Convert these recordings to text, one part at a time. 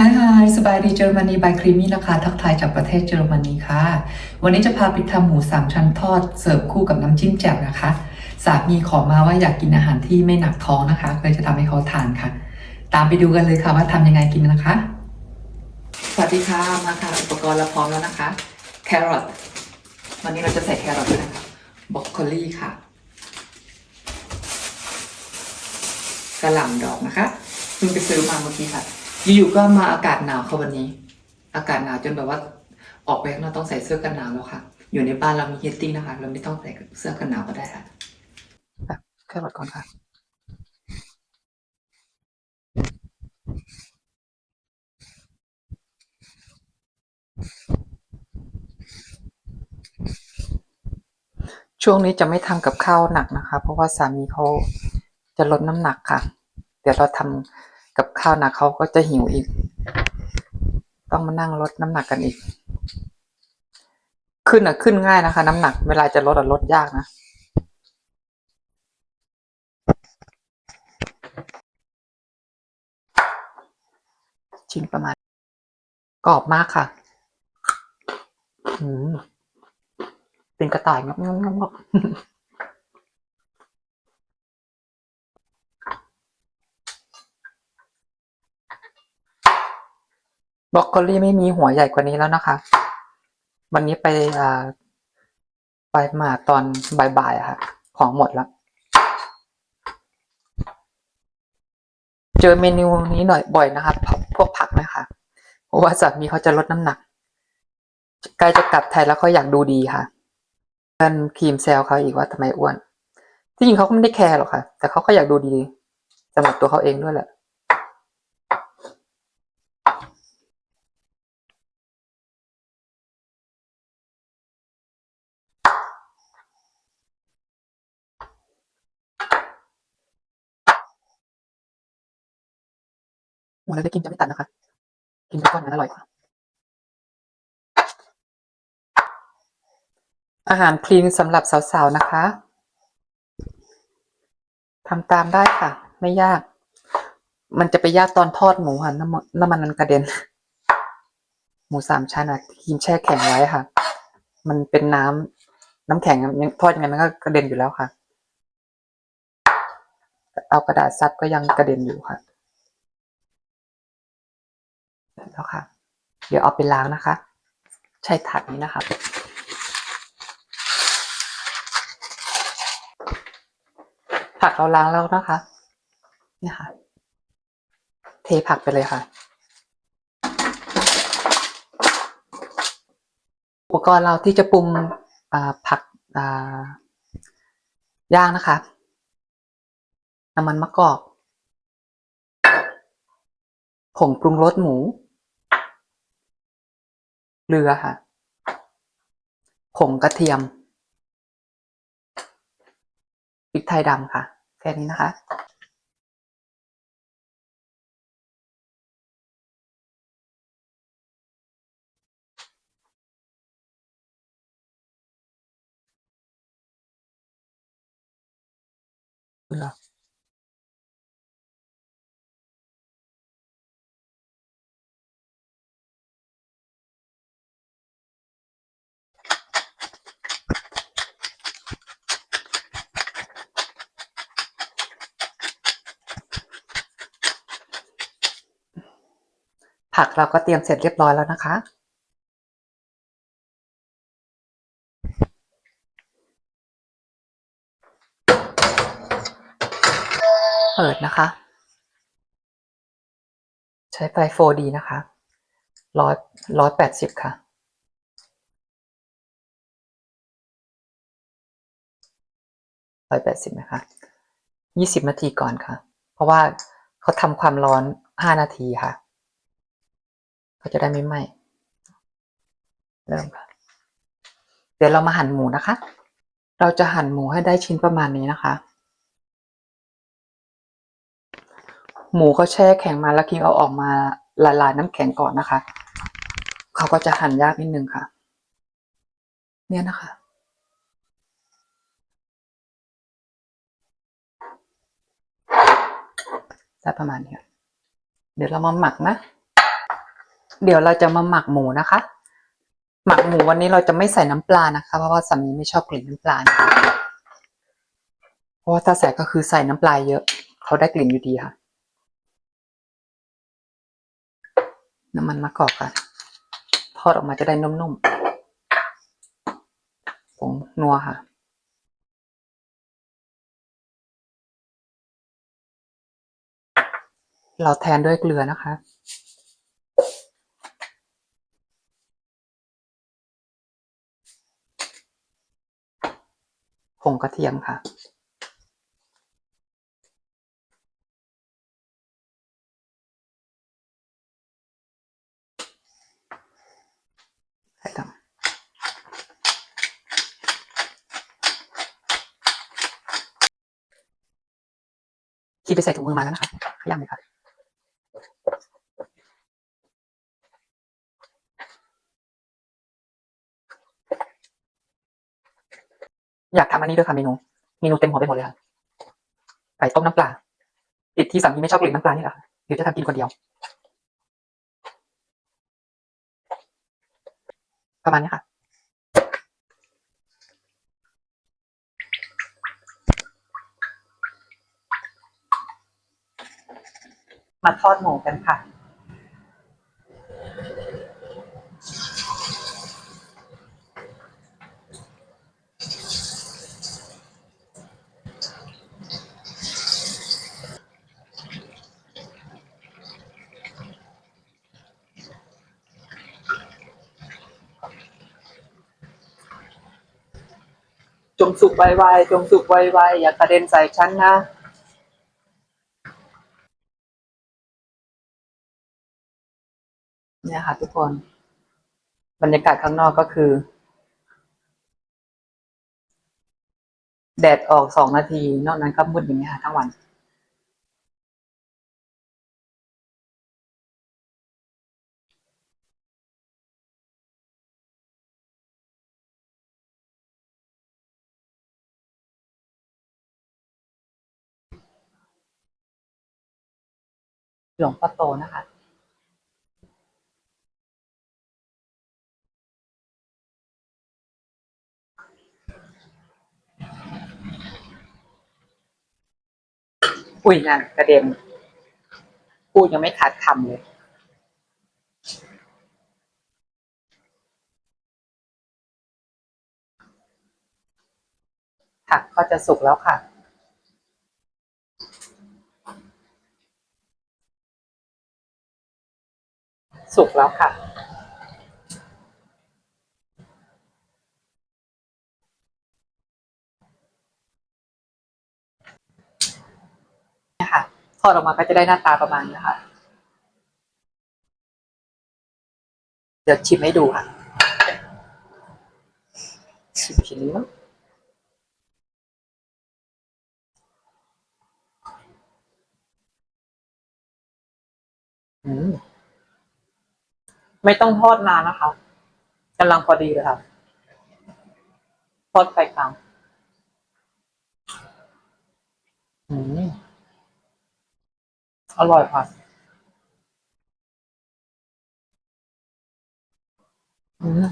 ฮายฮสบายดีเยอรมนีบายครีมี่นะคะ ทักทายจากประเทศเยอรมนีค่ะ วันนี้จะพาไปทำหมูสามชั้นทอด เสิร์ฟคู่กับน้ำจิ้มแจ่วนะคะ สามีขอมาว่าอยากกินอาหารที่ไม่หนักท้องนะคะเลยจะทำให้เขาทานค่ะ ตามไปดูกันเลยค่ะว่าทำยังไงกินนะคะ สวัสดีค่ะมาค่ะอุปกรณ์เราพร้อมแล้วนะคะ แครอท วันนี้เราจะใส่แครอทด้วยนะคะบรอกโคลีค่ะกระหล่ำดอกนะคะเพิ่งไปซื้อมาเมื่อกี้ค่ะ อยู่ๆก็มาอากาศหนาวค่ะวันนี้ อากาศหนาวจนแบบว่าออกไปข้างนอกต้องใส่เสื้อกันหนาวแล้วค่ะ อยู่ในบ้านเรามีฮีตติ้งนะคะ เราไม่ต้องใส่เสื้อกันหนาวก็ได้ค่ะแบบแค่รอทก่อนค่ะช่วงนี้จะไม่ทำกับข้าวหนักนะคะ เพราะว่าสามีเขาจะลดน้ำหนักค่ะ เดี๋ยวเราทำ กับข้าวหนักเขาก็จะหิวอีก ต้องมานั่งลดน้ำหนักกันอีก ขึ้นอะขึ้นง่ายนะคะ น้ำหนักเวลาจะลดอะลดยากนะชิ้นประมาณ กรอบมากค่ะอืมเป็นกระต่ายงับงับงับ บบรอกโคลี่ไม่มีหัวใหญ่กว่านี้แล้วนะคะ วันนี้ไปอ่าไปมาตอนบ่ายๆอะค่ะ ของหมดแล้ว เจอเมนูนี้หน่อยบ่อยนะคะพวกผักนะคะเพราะว่าสามีเขาจะลดน้ำหนักใกล้จะกลับไทยแล้วเขาอยากดูดีค่ะเพื่อนครีมแซวเขาอีกว่าทำไมอ้วนที่จริงเขาก็ไม่ได้แคร์หรอกค่ะ แต่เขาก็อยากดูดีสำหรับตัวเขาเองด้วยแหละ โอ้แล้วได้กินจะไม่ตัดนะคะ กินไปก่อนนะอร่อยกว่าอาหารคลีนสำหรับสาวๆนะคะทำตามได้ค่ะ ไม่ยาก มันจะไปยากตอนทอดหมูค่ะน้ำมันน้ำมันมันกระเด็น หมูสามชั้นอะครีมแช่แข็งไว้ค่ะ มันเป็นน้ำน้ำแข็งยังทอดยังไงมันก็กระเด็นอยู่แล้วค่ะ เอากระดาษซับก็ยังกระเด็นอยู่ค่ะ แล้วค่ะ เดี๋ยวเอาไปล้างนะคะ ใช้ถังนี้นะคะผักเราล้างแล้วนะคะนี่ค่ะ เทผักไปเลยค่ะ อุปกรณ์เราที่จะปรุงผักย่างนะคะ น้ำมันมะกอก ผงปรุงรสหมู เกลือค่ะ ผงกระเทียมพริกไทยดำค่ะ แค่นี้นะคะ เกลือ ผักเราก็เตรียมเสร็จเรียบร้อยแล้วนะคะ เปิดนะคะ ใช้ไฟ 4D นะคะร้อยร้อยแปดสิบค่ะร้อยแปดสิบนะคะยี่สิบนาทีก่อนค่ะ เพราะว่าเขาทำความร้อนห้านาทีค่ะ ก็จะได้ไม่ไหม้เริ่มค่ะเดี๋ยวเรามาหั่นหมูนะคะ เราจะหั่นหมูให้ได้ชิ้นประมาณนี้นะคะ หมูเขาแช่แข็งมาแล้วคิงเอาออกมาละลายน้ำแข็งก่อนนะคะ เขาก็จะหั่นยากนิดนึงค่ะ เนี่ยนะคะได้ประมาณนี้เดี๋ยวเรามาหมักนะ เดี๋ยวเราจะมาหมักหมูนะคะ หมักหมูวันนี้เราจะไม่ใส่น้ำปลานะคะ เพราะว่าสามีไม่ชอบกลิ่นน้ำปลานะคะเพราะว่าถ้าใส่ก็คือใส่น้ำปลาเยอะ เขาได้กลิ่นอยู่ดีค่ะ น้ำมันมะกอกค่ะทอดออกมาจะได้นุ่มๆผงนัวค่ะเราแทนด้วยเกลือนะคะ งกระเทียมค่ะ ใส่ตามคิดไปใส่ถุงมือมาแล้วนะคะขย้ำเลยค่ะ อยากทำอันนี้ด้วยค่ะเมนูเมนูเต็มหัวไปหมดเลยค่ะไก่ต้มน้ำปลาติดที่สามีไม่ชอบกลิ่นน้ำปลานี่แหละค่ะเดี๋ยวจะทำกินคนเดียว ประมาณนี้ค่ะมาทอดหมูกันค่ะ จงสุขไวๆจงสุขไวๆอย่ากระเด็นใส่ฉันนะเนี่ยค่ะทุกคน บรรยากาศข้างนอกก็คือ แดดออกสองนาที นอกนั้นก็มืดอย่างนี้ค่ะทั้งวัน หลวงพ่อโตนะคะอุ้ยนั่นกระเด็นพูดยังไม่ขาดคำเลย ผักก็จะสุกแล้วค่ะ สุกแล้วค่ะ เนี่ยค่ะทอดออกมาก็จะได้หน้าตาประมาณนี้ค่ะ เดี๋ยวชิมให้ดูค่ะ ชิมทีนี้มั้งอืม ไม่ต้องทอดนานนะคะกำลังพอดีเลยค่ะทอดไฟกลางอืมอร่อยค่ะอืม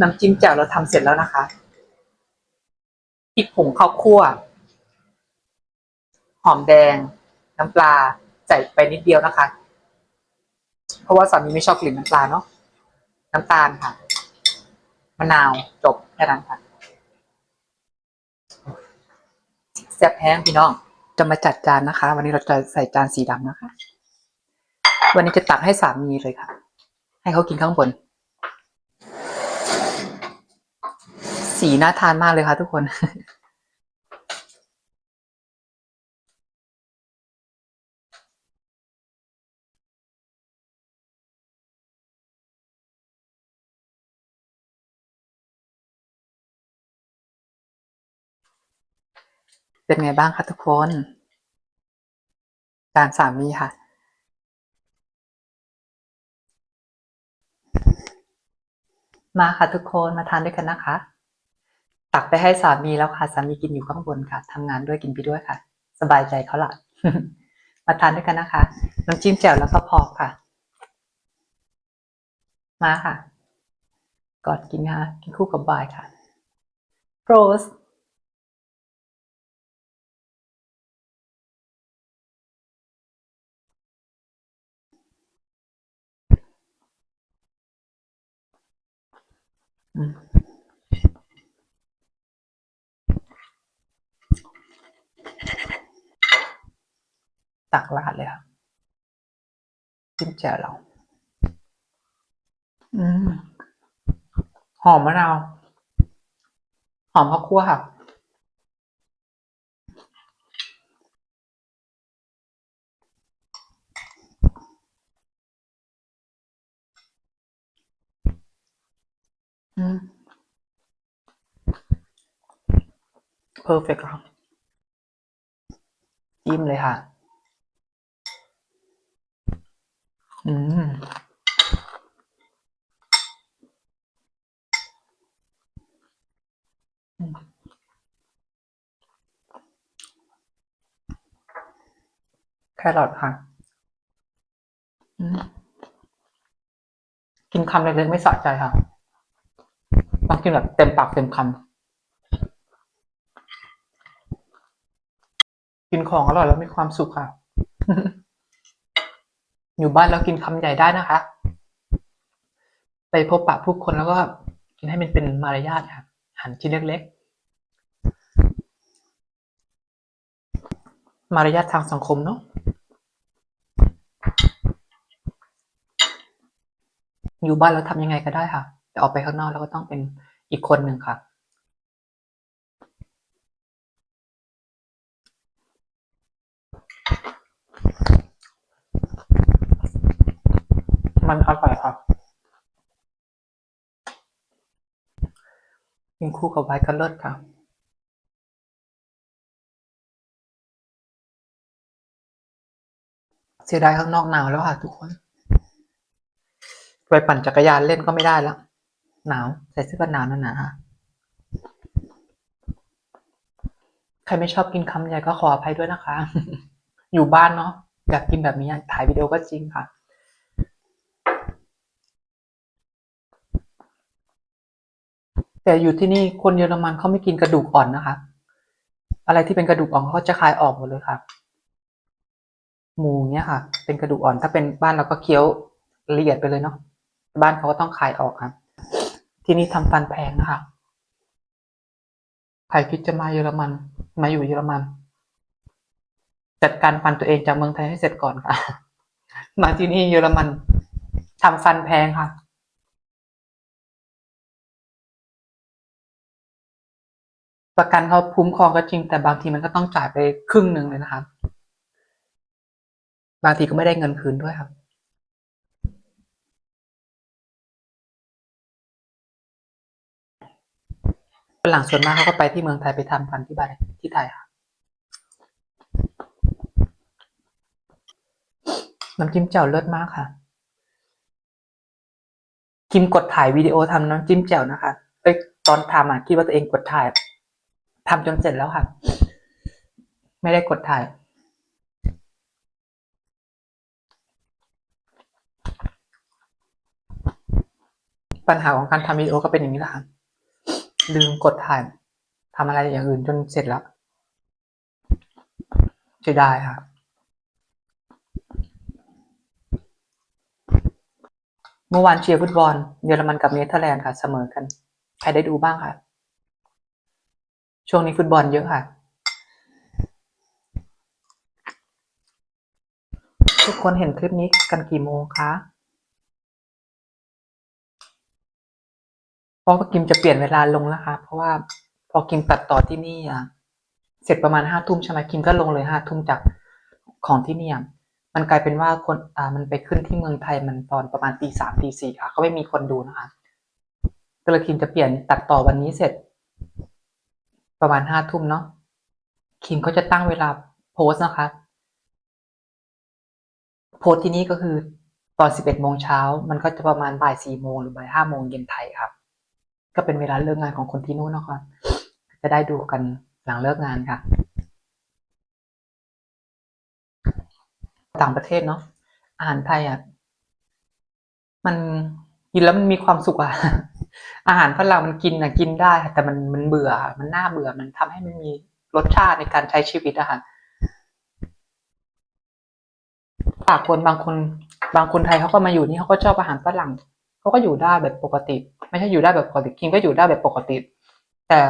น้ำจิ้มแจ่วเราทำเสร็จแล้วนะคะพริกผงข้าวคั่ว หอมแดง น้ำปลา ใส่ไปนิดเดียวนะคะ เพราะว่าสามีไม่ชอบกลิ่นน้ำปลาเนาะน้ำตาลค่ะมะนาวจบแค่นั้นค่ะแซ่บแห้งพี่น้อง จะมาจัดจานนะคะ วันนี้เราจะใส่จานสีดำนะคะ วันนี้จะตักให้สามีเลยค่ะ ให้เขากินข้างบน สีน่าทานมากเลยค่ะทุกคน เป็นไงบ้างคะทุกคนจานสามีค่ะ มาค่ะทุกคนมาทานด้วยกันนะคะ ตักไปให้สามีแล้วค่ะ สามีกินอยู่ข้างบนค่ะทำงานด้วยกินไปด้วยค่ะ สบายใจเขาละมาทานด้วยกันนะคะน้ำจิ้มแจ่วแล้วก็พอค่ะ มาค่ะ ก่อนกินนะคะกินคู่กับบายค่ะโรส ตักลาดเลยค่ะจิ้มแจ่วเรา อืม หอมมะนาว หอมข้าวคั่วค่ะ เพอร์เฟกต์ครับจิ้มเลยค่ะ อืม แครอทค่ะ กินคำเล็กๆไม่สะใจค่ะ กินแบบเต็มปากเต็มคำกินของอร่อยแล้วมีความสุขค่ะ อยู่บ้านแล้วกินคำใหญ่ได้นะคะ ไปพบปะผู้คนแล้วก็กินให้มันเป็นมารยาทค่ะหั่นชิ้นเล็ก ๆ มารยาททางสังคมเนาะอยู่บ้านแล้วทำยังไงก็ได้ค่ะแต่ออกไปข้างนอกแล้วก็ต้องเป็น อีกคนหนึ่งค่ะมันอร่อยค่ะกินคู่กับไวน์ก็เลิศค่ะเสียดายข้างนอกหนาวแล้วค่ะทุกคน ไปปั่นจักรยานเล่นก็ไม่ได้แล้ว หนาว ใส่เสื้อกันหนาวหนาๆค่ะใครไม่ชอบกินคำใหญ่ก็ขออภัยด้วยนะคะ อยู่บ้านเนาะอยากกินแบบนี้ถ่ายวิดีโอก็จริงค่ะแต่อยู่ที่นี่คนเยอรมันเขาไม่กินกระดูกอ่อนนะคะ อะไรที่เป็นกระดูกอ่อนเขาจะคายออกหมดเลยค่ะ หมูเนี้ยค่ะ เป็นกระดูกอ่อน ถ้าเป็นบ้านเราก็เคี้ยวละเอียดไปเลยเนาะบ้านเขาก็ต้องคายออกครับ ที่นี่ทำฟันแพงนะคะใครคิดจะมาเยอรมัน มาอยู่เยอรมัน จัดการฟันตัวเองจากเมืองไทยให้เสร็จก่อนค่ะ มาที่นี่เยอรมันทำฟันแพงค่ะประกันเขาคุ้มครองก็จริง แต่บางทีมันก็ต้องจ่ายไปครึ่งหนึ่งเลยนะครับ บางทีก็ไม่ได้เงินคืนด้วยครับ ฝรั่งส่วนมากเขาก็ไปที่เมืองไทยไปทำฟันที่บ้านที่ไทยค่ะน้ำจิ้มแจ่วเลิศมากค่ะคิมกดถ่ายวิดีโอทำน้ำจิ้มแจ่วนะคะเอ้ยตอนทำอะคิดว่าตัวเองกดถ่ายทำจนเสร็จแล้วค่ะ ไม่ได้กดถ่าย ปัญหาของการทำวิดีโอก็เป็นอย่างนี้แหละค่ะ ลืมกดถ่ายทำอะไรอย่างอื่นจนเสร็จแล้วเสียดายค่ะเมื่อวานเชียร์ฟุตบอลเยอรมันกับเนเธอร์แลนด์ค่ะ เสมอกัน ใครได้ดูบ้างค่ะ ช่วงนี้ฟุตบอลเยอะค่ะ ทุกคนเห็นคลิปนี้กันกี่โมงคะ เพราะว่ากิมจะเปลี่ยนเวลาลงแล้วค่ะเพราะว่าพอกิมตัดต่อที่นี่อะเสร็จประมาณห้าทุ่มใช่ไหมกิมก็ลงเลยห้าทุ่มจากของที่นี่อะมันกลายเป็นว่าคนอ่ามันไปขึ้นที่เมืองไทยมันตอนประมาณตีสามตีสี่ค่ะก็ไม่มีคนดูนะคะก็เลยคิมจะเปลี่ยนตัดต่อวันนี้เสร็จ ประมาณห้าทุ่มเนาะคิมก็จะตั้งเวลาโพสนะคะ โพสที่นี่ก็คือตอนสิบเอ็ดโมงเช้ามันก็จะประมาณบ่ายสี่โมงหรือบ่ายห้าโมงเย็นไทยครับ ก็เป็นเวลาเลิกงานของคนที่นู่นนะคะจะได้ดูกันหลังเลิกงานค่ะ ต่างประเทศเนาะอาหารไทยอะมันกินแล้วมันมีความสุขอะอาหารฝรั่งมันกินอะกินได้แต่มันมันเบื่อ มันน่าเบื่อมันทำให้มันมีรสชาติในการใช้ชีวิตอะค่ะปากคนบางคน บางคนไทยเขาก็มาอยู่นี่เขาก็ชอบอาหารฝรั่ง เขาก็อยู่ได้แบบปกติ ไม่ใช่อยู่ได้แบบปกติกินก็อยู่ได้แบบปกติ แต่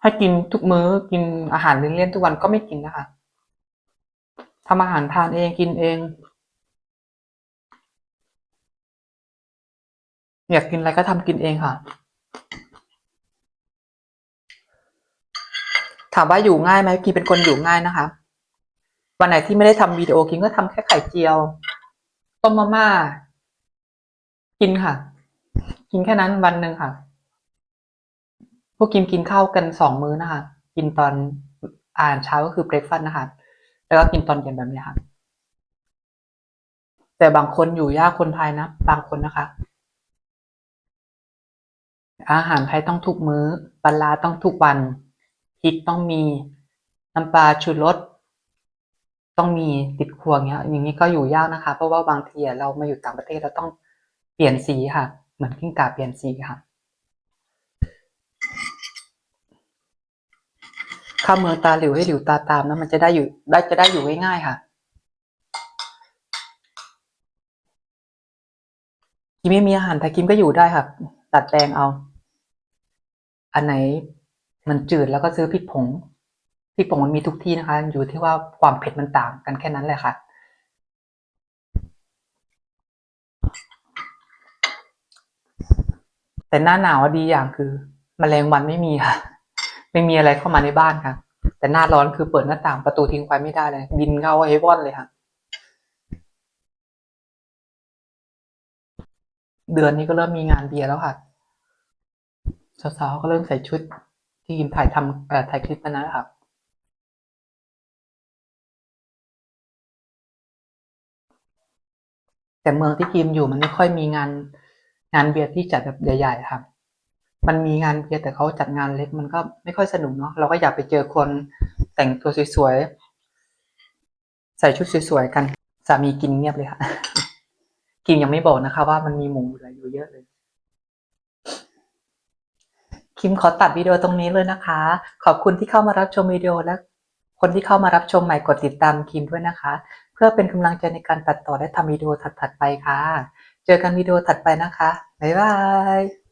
ให้กินทุกมื้อกินอาหารเลี่ยนๆทุกวันก็ไม่กินนะคะทำอาหารทานเองกินเอง อยากกินอะไรก็ทำกินเองค่ะ ถามว่าอยู่ง่ายไหมกินเป็นคนอยู่ง่ายนะคะ วันไหนที่ไม่ได้ทำวิดีโอกินก็ทำแค่ไข่เจียว ต้มมาม่า กินค่ะ กินแค่นั้นวันหนึ่งค่ะ พวกกินกินข้าวกันสองมื้อนะคะ กินตอนอ่านเช้าก็คือเบรกฟาสต์นะคะ แล้วก็กินตอนเย็นแบบนี้ค่ะ แต่บางคนอยู่ยากคนไทยนะ บางคนนะคะ อาหารไทยต้องทุกมื้อปลาต้องทุกวันพริกต้องมีน้ำปลาชูรสต้องมีติดครัวางเงี้ย อย่างนี้ก็อยู่ยากนะคะ เพราะว่าบางทีเรามาอยู่ต่างประเทศเราต้อง เปลี่ยนสีค่ะ เหมือนกิ้งก่าเปลี่ยนสีค่ะข้าเมืองตาหลิวให้หลิวตาตามนะมันจะได้อยู่ได้จะได้อยู่ง่ายๆค่ะกิมไม่มีอาหารไทยกิมก็อยู่ได้ค่ะ ตัดแปลงเอา อันไหนมันจืดแล้วก็ซื้อพริกผงพริกผงมันมีทุกที่นะคะ อยู่ที่ว่าความเผ็ดมันต่างกันแค่นั้นแหละค่ะ แต่หน้าหนาวดีอย่างคือแมลงวันไม่มีค่ะ ไม่มีอะไรเข้ามาในบ้านค่ะ แต่หน้าร้อนคือเปิดหน้าต่างประตูทิ้งไว้ไม่ได้เลย บินเข้าไอ้ว่อนเลยค่ะ เดือนนี้ก็เริ่มมีงานเบียร์แล้วค่ะสาวๆก็เริ่มใส่ชุดที่ยิมถ่ายทำเอ่ถ่ายคลิปนะครับแต่เมืองที่กิมอยู่มันไม่ค่อยมีงาน งานเบียร์ที่จัดแบบใหญ่ๆครับ มันมีงานเบียร์แต่เขาจัดงานเล็กมันก็ไม่ค่อยสนุกเนาะเราก็อยากไปเจอคนแต่งตัวสวยๆใส่ชุดสวยๆกันสามีกินเงียบเลยค่ะกิมยังไม่บอกนะคะ ว่ามันมีหมูเหลืออยู่เยอะเลย คิมขอตัดวิดีโอตรงนี้เลยนะคะ ขอบคุณที่เข้ามารับชมวิดีโอและคนที่เข้ามารับชมใหม่กดติดตามคิมด้วยนะคะ เพื่อเป็นกำลังใจในการตัดต่อและทำวิดีโอถัดๆไปค่ะ เจอกันวิดีโอถัดไปนะคะ บ๊ายบาย